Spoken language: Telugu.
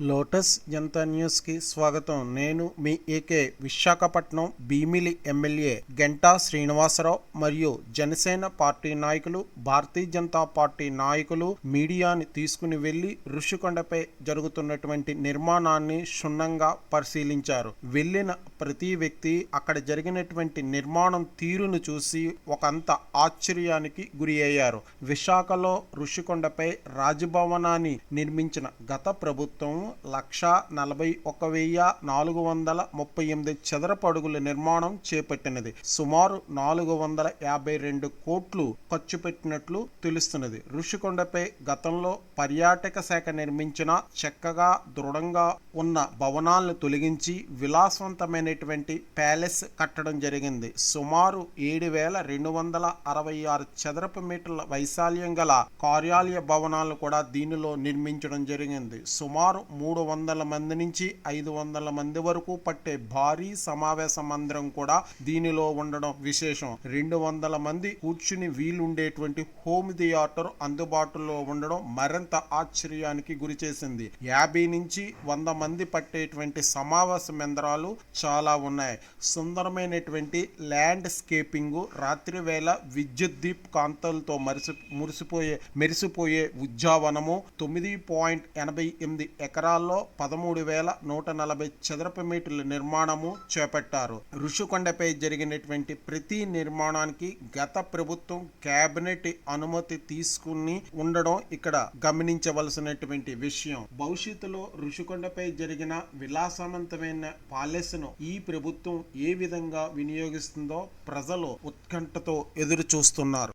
లోటస్ జనతా న్యూస్కి స్వాగతం. నేను మీ ఏకే విశాఖపట్నం భీమిలి ఎమ్మెల్యే గంటా శ్రీనివాసరావు మరియు జనసేన పార్టీ నాయకులు భారతీయ జనతా పార్టీ నాయకులు మీడియాని తీసుకుని వెళ్ళి ఋషికొండపై జరుగుతున్నటువంటి నిర్మాణాన్ని క్షుణ్ణంగా పరిశీలించారు. వెళ్ళిన ప్రతి వ్యక్తి అక్కడ జరిగినటువంటి నిర్మాణం తీరును చూసి ఒకంత ఆశ్చర్యానికి గురి అయ్యారు. విశాఖలో ఋషికొండపై రాజభవనాన్ని నిర్మించిన గత ప్రభుత్వం లక్ష నలభై ఒక వెయ్యి నాలుగు వందల ముప్పై ఎనిమిది చదరపు అడుగుల నిర్మాణం చేపట్టినది. సుమారు నాలుగు వందల యాభై రెండు కోట్లు ఖర్చు పెట్టినట్లు తెలుస్తున్నది. ఋషికొండపై గతంలో పర్యాటక శాఖ నిర్మించిన చక్కగా దృఢంగా ఉన్న భవనాలను తొలగించి విలాసవంతమైనటువంటి ప్యాలెస్ కట్టడం జరిగింది. సుమారు ఏడు వేల రెండు వందల అరవై ఆరు చదరపు మీటర్ల వైశాల్యం గల కార్యాలయ భవనాలను కూడా దీనిలో నిర్మించడం జరిగింది. సుమారు మూడు వందల మంది నుంచి ఐదు వందల మంది వరకు పట్టే భారీ సమావేశ మందిరం కూడా దీనిలో ఉండడం విశేషం. రెండు వందల మంది కూర్చుని వీలుండేటువంటి హోమ్ థియేటర్ అందుబాటులో ఉండడం మరింత ఆశ్చర్యానికి గురి చేసింది. యాభై నుంచి వంద మంది పట్టేటువంటి సమావేశ మందిరాలు చాలా ఉన్నాయి. సుందరమైనటువంటి ల్యాండ్ స్కేపింగ్ రాత్రి వేళ విద్యుత్ దీప్ కాంతలతో మరిసి మురిసిపోయే మెరిసిపోయే ఉద్యావనము తొమ్మిది పాయింట్ ఎనభై ఎనిమిది ఎకరాల్లో పదమూడు వేల నూట నలభై చదరపు మీటర్ల నిర్మాణము చేపట్టారు. ఋషికొండపై జరిగినటువంటి ప్రతి నిర్మాణానికి గత ప్రభుత్వం కేబినెట్ అనుమతి తీసుకుని ఉండడం ఇక్కడ గమనించవలసినటువంటి విషయం. భవిష్యత్తులో ఋషికొండపై జరిగిన విలాసవంతమైన పాలెస్ను ఈ ప్రభుత్వం ఏ విధంగా వినియోగిస్తుందో ప్రజలు ఉత్కంఠతో ఎదురు చూస్తున్నారు